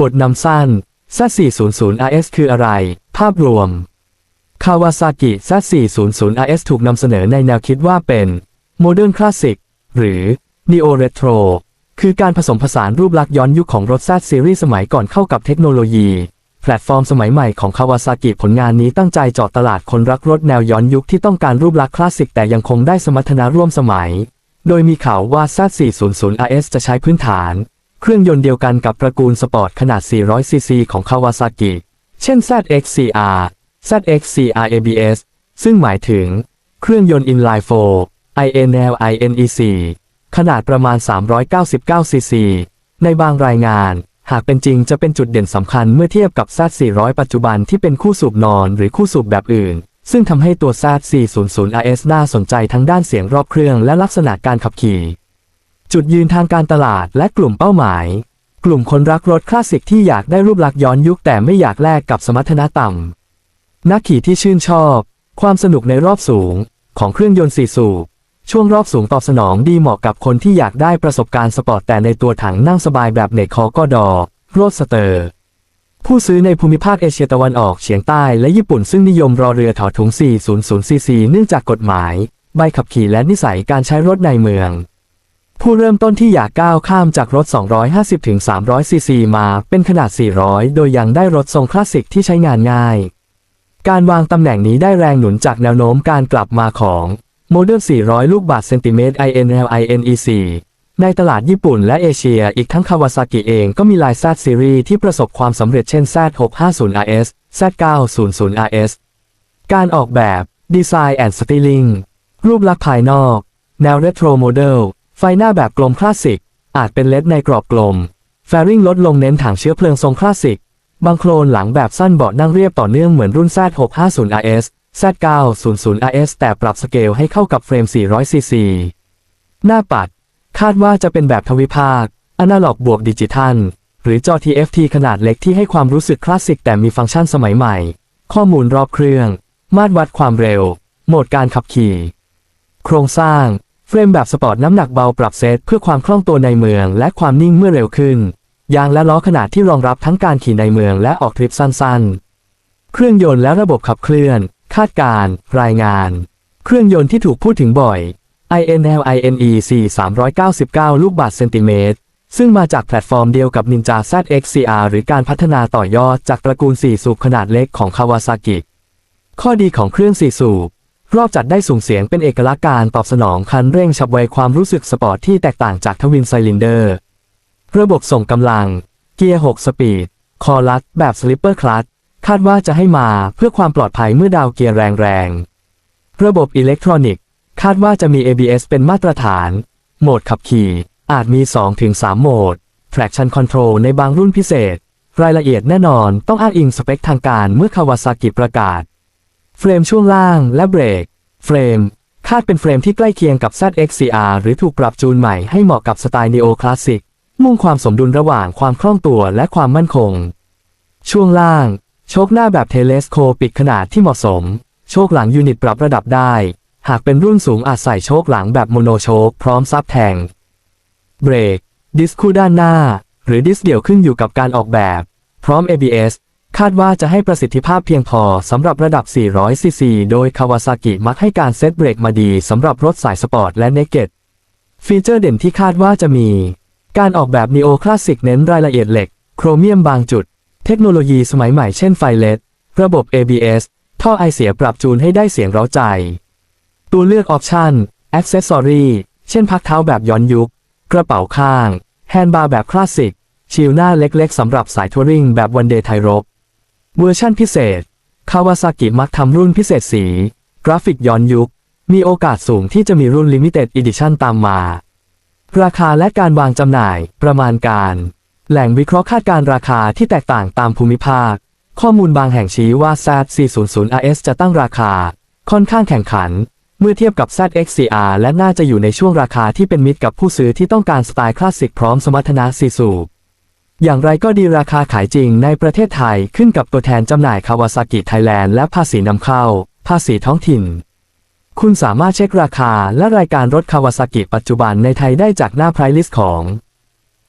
บทนำสั้น Z400RS คืออะไร ภาพรวม Kawasaki Z400RS ถูกนำเสนอในแนวคิดว่าเป็น Modern Classic หรือ Neo Retro คือการผสมผสานรูปลักษณ์ย้อนยุคของรถ Z ซีรีส์สมัยก่อนเข้ากับเทคโนโลยี แพลตฟอร์มสมัยใหม่ของ Kawasaki ผลงานนี้ตั้งใจเจาะตลาดคนรักรถแนวย้อนยุคที่ต้องการรูปลักษณ์คลาสสิกแต่ยังคงได้สมรรถนะร่วมสมัย โดยมีข่าวว่า Z400RS จะใช้พื้นฐาน เครื่องยนต์เดียวกันกับตระกูลสปอร์ตขนาด 400cc ของ Kawasaki เช่น ZXCR ZXCR ABS ซึ่งหมายถึง เครื่องยนต์ inline 4 INL INEC ขนาดประมาณ 399cc ในบางรายงาน หากเป็นจริงจะเป็นจุดเด่นสำคัญเมื่อเทียบกับ Z400 ปัจจุบันที่เป็นคู่สูบนอนหรือคู่สูบแบบอื่น ซึ่งทำให้ตัว Z400RS น่าสนใจทั้งด้านเสียงรอบเครื่องและลักษณะการขับขี่ จุดยืนทางการตลาดและกลุ่มเป้าหมาย กลุ่มคนรักรถคลาสสิกที่อยากได้รูปลักษณ์ย้อนยุคแต่ไม่อยากแลกกับสมรรถนะต่ำ นักขี่ที่ชื่นชอบ ความสนุกในรอบสูงของเครื่องยนต์สี่สูบ ช่วงรอบสูงตอบสนองดีเหมาะกับคนที่อยากได้ประสบการณ์สปอร์ตแต่ในตัวถังนั่งสบายแบบเนกคอก็ดอโรดสเตอร์ ผู้ซื้อในภูมิภาคเอเชียตะวันออกเฉียงใต้และญี่ปุ่นซึ่งนิยมรอเรือถอดถุง 400cc เนื่องจากกฎหมาย ใบขับขี่และนิสัยการใช้รถในเมือง ผู้เริ่มต้นที่อยากก้าวข้ามจากรถ 250-300cc มาเป็นขนาด 400 โดยยังได้รถทรงคลาสสิกที่ใช้งานง่าย การวางตำแหน่งนี้ได้แรงหนุนจากแนวโน้มการกลับมาของโมเดล400 ลูกบาศก์เซนติเมตร INL INEC ในตลาดญี่ปุ่นและเอเชียอีกทั้งคาวาซากิเองก็มีลาย Z ซีรีส์ที่ประสบความสำเร็จเช่น Z650RS Z900RS การออกแบบดีไซน์แอนด์สติลิงรูปลักษณ์ภายนอก แนวเรโทรโมเดล ไฟหน้าแบบกลมคลาสสิก อาจเป็นเลดในกรอบกลม แฟริงลดลงเน้นถังเชื้อเพลิงทรงคลาสสิก บางโครนหลังแบบสั้นเบาะนั่งเรียบต่อเนื่องเหมือนรุ่น Z650RS Z900RS แต่ปรับสเกลให้เข้ากับเฟรม 400cc หน้าปัด คาดว่าจะเป็นแบบทวิภาค อนาล็อกบวกดิจิทัล หรือจอ TFT ขนาดเล็กที่ให้ความรู้สึกคลาสสิกแต่มีฟังก์ชันสมัยใหม่ ข้อมูลรอบเครื่อง มาตรวัดความเร็ว โหมดการขับขี่ โครงสร้าง รมแบบสปอร์ตน้ำหนักเบาปรับเซตเพื่อความคล่องตัวในเมืองและความนิ่งเมื่อเร็วขึ้น ยางและล้อขนาดที่รองรับทั้งการขี่ในเมืองและออกทริปสั้นๆ เครื่องยนต์และระบบขับเคลื่อน คาดการ รายงาน เครื่องยนต์ที่ถูกพูดถึงบ่อย INL INEC 399 ลูกบาศก์เซนติเมตร ซึ่งมาจากแพลตฟอร์มเดียวกับ Ninja ZXCR หรือการพัฒนาต่อยอดจากตระกูล 4 สูบขนาดเล็กของ Kawasaki ข้อดีของเครื่อง 4 สูบ รอบจัดได้สูงเสียงเป็นเอกลักษณ์การตอบสนองคันเร่งฉับไวความรู้สึกสปอร์ตที่แตกต่างจากทวินไซลินเดอร์ ระบบส่งกำลัง เกียร์ 6 สปีด คอลัสแบบสลิปเปอร์คลัตคาดว่าจะให้มาเพื่อความปลอดภัยเมื่อดาวเกียร์แรงๆ ระบบอิเล็กทรอนิกส์ คาดว่าจะมี ABS เป็นมาตรฐาน โหมดขับขี่ อาจมี 2-3 โหมด Traction Control ในบางรุ่นพิเศษ รายละเอียดแน่นอนต้องอ้างอิงสเปคทางการเมื่อคาวาซากิประกาศ เฟรมช่วงล่างและเบรก เฟรม คาดเป็นเฟรมที่ใกล้เคียงกับ ZXCR หรือถูกปรับจูนใหม่ให้เหมาะกับสไตล์ Neo Classic มุ่งความสมดุลระหว่างความคล่องตัวและความมั่นคง ช่วงล่าง โชคหน้าแบบเทเลสโคปิกขนาดที่เหมาะสม โชคหลังยูนิตปรับระดับได้ หากเป็นรุ่นสูงอาจใส่โชคหลังแบบโมโนโชคพร้อมซับแทง เบรก ดิสคู่ด้านหน้า หรือดิสเดี่ยวขึ้นอยู่กับการออกแบบ พร้อม ABS คาดว่าจะให้ประสิทธิภาพเพียงพอสำหรับระดับ 400cc โดย Kawasaki มักให้การเซตเบรกมาดีสำหรับรถสายสปอร์ตและเนกเก็ตฟีเจอร์เด่นที่คาดว่าจะมี การออกแบบ Neo Classic เน้นรายละเอียดเหล็ก โครเมียมบางจุด เทคโนโลยีสมัยใหม่เช่นไฟเลดระบบ ABS ท่อไอเสียปรับจูนให้ได้เสียงเร้าใจ ตัวเลือกออปชัน Accessory เช่นพักเท้าแบบย้อนยุค กระเป๋าข้าง แฮนด์บาร์แบบคลาสสิก ชิลหน้าเล็กๆสำหรับสายทัวริงแบบวันเดย์ไทยรบ เวอร์ชั่นพิเศษ คาวาซากิมักทำรุ่นพิเศษสี กราฟิกย้อนยุค มีโอกาสสูงที่จะมีรุ่น Limited Edition ตามมา ราคาและการวางจำหน่าย ประมาณการ แหล่งวิเคราะห์คาดการราคาที่แตกต่างตามภูมิภาค ข้อมูลบางแห่งชี้ว่า Z400RS จะตั้งราคา ค่อนข้างแข่งขัน เมื่อเทียบกับ ZXCR และน่าจะอยู่ในช่วงราคาที่เป็นมิตรกับผู้ซื้อที่ต้องการสไตล์คลาสสิกพร้อมสมรรถนะสีสูบ อย่างไรก็ดีราคาขายจริงในประเทศไทยขึ้นกับตัวแทนจำหน่ายคาวาซากิไทยแลนด์และภาษีนำเข้า ภาษีท้องถิ่น คุณสามารถเช็คราคาและรายการรถคาวาซากิปัจจุบันในไทยได้จากหน้า Price List ของ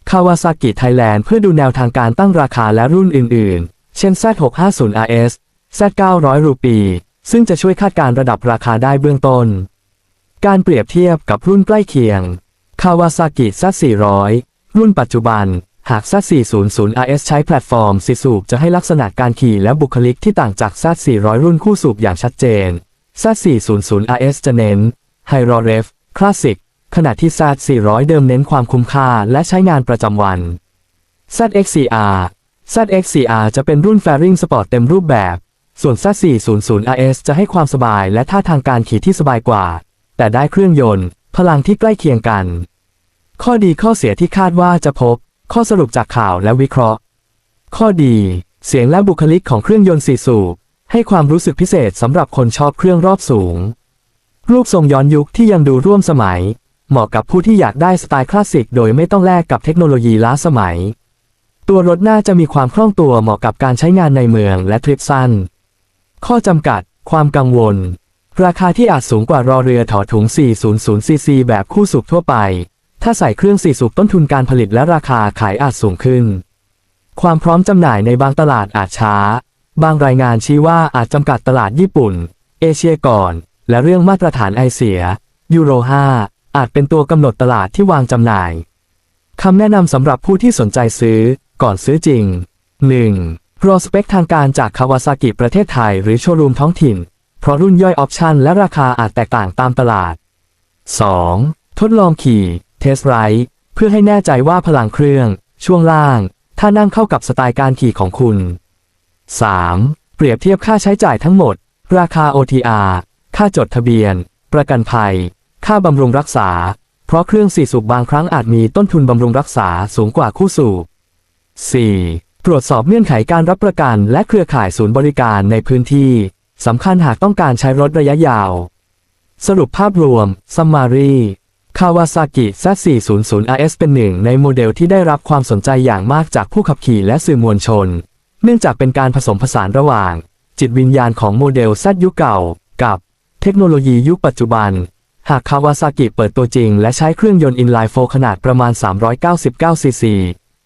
Kawasaki Thailand เพื่อดูแนวทางการตั้งราคาและรุ่นอื่น ๆ เช่น Z650RS Z900 รูปี ซึ่งจะช่วยคาดการระดับราคาได้เบื้องต้น การเปรียบเทียบกับรุ่นใกล้เคียง Kawasaki Z400 รุ่นปัจจุบัน หาก Z400RS ใช้แพลตฟอร์มสีสูบจะให้ลักษณะการขี่และบุคลิกที่ต่างจาก Z400 รุ่นคู่สูบอย่างชัดเจน Z400RS จะเน้น High r e v Classic ขณะที่ Z400 เดิมเน้นความคุ้มค่าและใช้งานประจำวัน ZXCR ZXCR จะเป็นรุ่น Fairing Sport เต็มรูปแบบ ส่วน Z400RS จะให้ความสบายและท่าทางการขี่ที่สบายกว่า แต่ได้เครื่องยนต์ พลังที่ใกล้เคียงกัน ข้อดีข้อเสียที่คาดว่าจะพบ ข้อสรุปจากข่าวและวิเคราะห์ ข้อดี เสียงและบุคลิกของเครื่องยนต์สี่สูบ ให้ความรู้สึกพิเศษสำหรับคนชอบเครื่องรอบสูง รูปทรงย้อนยุคที่ยังดูร่วมสมัย เหมาะกับผู้ที่อยากได้สไตล์คลาสสิกโดยไม่ต้องแลกกับเทคโนโลยีล้าสมัย ตัวรถน่าจะมีความคล่องตัวเหมาะกับการใช้งานในเมืองและทริปสั้น ข้อจำกัด ความกังวล ราคาที่อาจสูงกว่ารอเรือถอถุง 400cc แบบคู่สูบทั่วไป ถ้าใส่เครื่องสี่สูบต้นทุนการผลิตและราคาขายอาจสูงขึ้น ความพร้อมจำหน่ายในบางตลาดอาจช้า บางรายงานชี้ว่าอาจจำกัดตลาดญี่ปุ่น เอเชียก่อน และเรื่องมาตรฐานไอเสีย ยูโร 5 อาจเป็นตัวกำหนดตลาดที่วางจำหน่ายคำแนะนำสำหรับผู้ที่สนใจซื้อก่อนซื้อจริง 1. รอสเปคทางการจากคาวาซากิประเทศไทยหรือโชว์รูมท้องถิ่น เพราะรุ่นย่อยออปชันและราคาอาจแตกต่างตามตลาด 2. ทดลองขี่ ทสไรด์เพื่อให้แน่ใจว่าพลังเครื่อง ช่วงล่าง ถ้านั่งเข้ากับสไตล์การขี่ของคุณ 3. เปรียบเทียบค่าใช้จ่ายทั้งหมด ราคา OTR ค่าจดทะเบียน ประกันภัย ค่าบำรุงรักษา เพราะเครื่องสี่สูบบางครั้งอาจมีต้นทุนบำรุงรักษาสูงกว่าคู่สูบ 4. ตรวจสอบเงื่อนไขการรับประกันและเครือข่ายศูนย์บริการในพื้นที่สำคัญหากต้องการใช้รถระยะยาว สรุปภาพรวม Summary Kawasaki Z400RS เป็นหนึ่งในโมเดลที่ได้รับความสนใจอย่างมากจากผู้ขับขี่และสื่อมวลชน เนื่องจากเป็นการผสมผสานระหว่าง จิตวิญญาณของโมเดล Z ยุคเก่า กับเทคโนโลยียุคปัจจุบัน หากคาวาซากิเปิดตัวจริง และใช้เครื่องยนต์ inline 4ขนาดประมาณ 399 ซีซี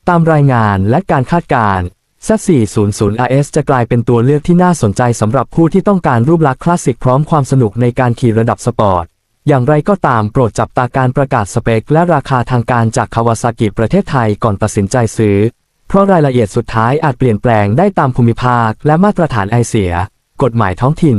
ตามรายงานและการคาดการณ์ Z400RS จะกลายเป็นตัวเลือกที่น่าสนใจสำหรับผู้ที่ต้องการรูปลักษณ์คลาสสิกพร้อมความสนุกในการขี่ระดับสปอร์ต อย่างไรก็ตามโปรดจับตาการประกาศสเปค และราคาทางการจากคาวาซากิประเทศไทยก่อนตัดสินใจซื้อ เพราะรายละเอียดสุดท้ายอาจเปลี่ยนแปลงได้ตามภูมิภาคและมาตรฐานไอเสีย กฎหมายท้องถิ่น